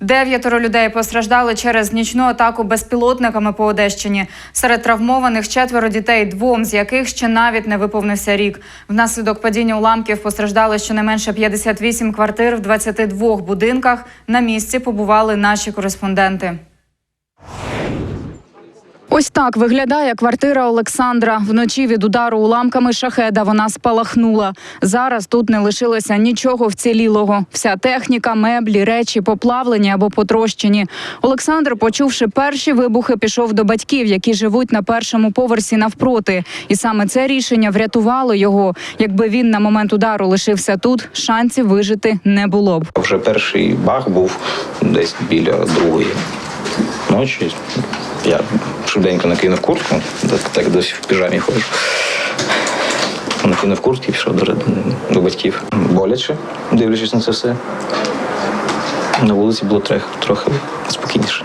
Дев'ятеро людей постраждали через нічну атаку безпілотниками по Одещині. Серед травмованих четверо дітей, двом з яких ще навіть не виповнився рік. Внаслідок падіння уламків постраждали щонайменше 58 квартир в 22 будинках. На місці побували наші кореспонденти. Ось так виглядає квартира Олександра. Вночі від удару уламками шахеда вона спалахнула. Зараз тут не лишилося нічого вцілілого. Вся техніка, меблі, речі поплавлені або потрощені. Олександр, почувши перші вибухи, пішов до батьків, які живуть на першому поверсі навпроти. І саме це рішення врятувало його. Якби він на момент удару лишився тут, шансів вижити не було б. Вже перший бах був десь біля другої ночі. Я швиденько накинув куртку, так, досі в піжамі ходжу. Накинув куртку і пішов до, до батьків. Боляче, дивлячись на це все. На вулиці було трохи, трохи спокійніше.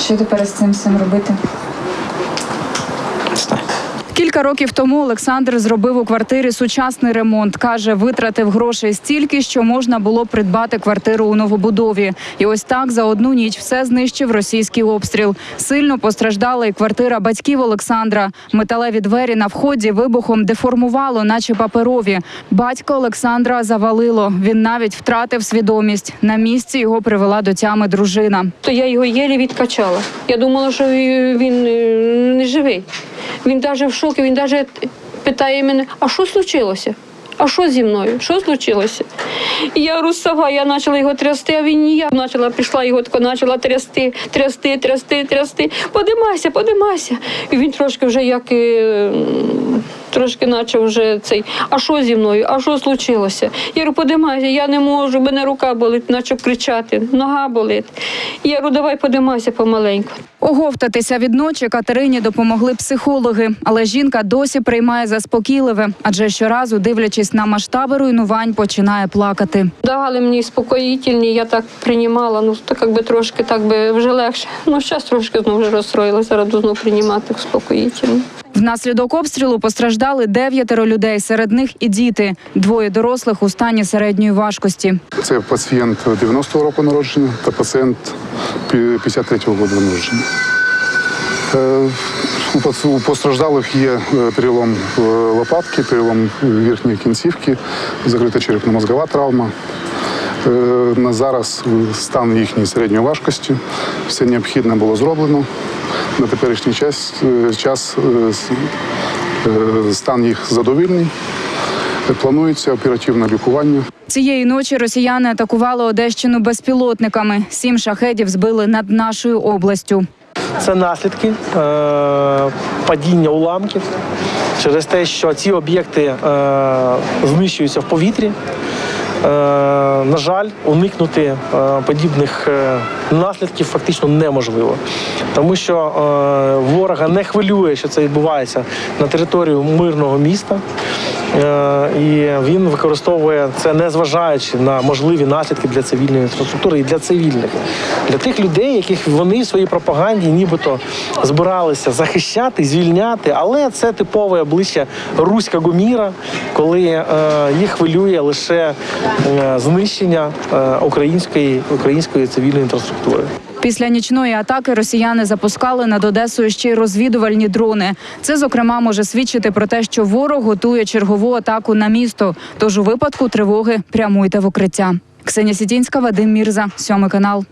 Що тепер з цим всім робити? Кілька років тому Олександр зробив у квартирі сучасний ремонт. каже, витратив грошей стільки, що можна було придбати квартиру у новобудові. І ось так за одну ніч все знищив російський обстріл. Сильно постраждала і квартира батьків Олександра. Металеві двері на вході вибухом деформувало, наче паперові. Батька Олександра завалило. Він навіть втратив свідомість. На місці його привела до тями дружина. то я його єлі відкачала. Я думала, що він е, не живий. Він навіть в шокі, він навіть питає мене, а що случилося? А що зі мною? Що случилося? Я русава, я почала його трясти, а він ніяк. Почала, пішла його тако, почала трясти, трясти, трясти, трясти. Подимайся, подимайся. І він трошки вже як е, трошки почав вже цей. А що зі мною? А що случилося? Я говорю, подимайся, я не можу, мене рука болить, почав кричати, нога болить. Я говорю, давай подимайся помаленьку. Оговтатися від ночі Катерині допомогли психологи, але жінка досі приймає заспокійливе, адже щоразу, дивлячись на масштаби руйнувань, починає плакати. Давали мені спокоїтельні, я так приймала, ну так якби трошки так би вже легше. Ну, зараз трошки знову вже розстроїлася, буду знову приймати спокоїтельні. Внаслідок обстрілу постраждали дев'ятеро людей, серед них і діти. Двоє дорослих у стані середньої важкості. Це пацієнт 90-го року народження та пацієнт 53-го року народження. Е, У постраждалих є е, перелом е, лопатки, перелом верхньої кінцівки, закрита черепно-мозгова травма. Е, На зараз стан їхньої середньої важкості. Все необхідне було зроблено. На теперішній час, е, час е, стан їх задовільний. Планується оперативне лікування. Цієї ночі росіяни атакували Одещину безпілотниками. Сім шахедів збили над нашою областю. Це наслідки падіння уламків через те, що ці об'єкти знищуються в повітрі. Е, на жаль, уникнути е, подібних е, наслідків фактично неможливо, тому що ворога не хвилює, що це відбувається на території мирного міста. Е, І він використовує це, незважаючи на можливі наслідки для цивільної інфраструктури і для цивільних, для тих людей, яких вони в своїй пропаганді нібито збиралися захищати, звільняти. Але це типове обличчя руського міра, коли е, їх хвилює лише е, знищення української, української цивільної інфраструктури. Після нічної атаки росіяни запускали над Одесою ще й розвідувальні дрони. Це, зокрема, може свідчити про те, що ворог готує чергову атаку на місто. Тож у випадку тривоги прямуйте в укриття. Ксенія Сітінська, Вадим Мірза, сьомий канал.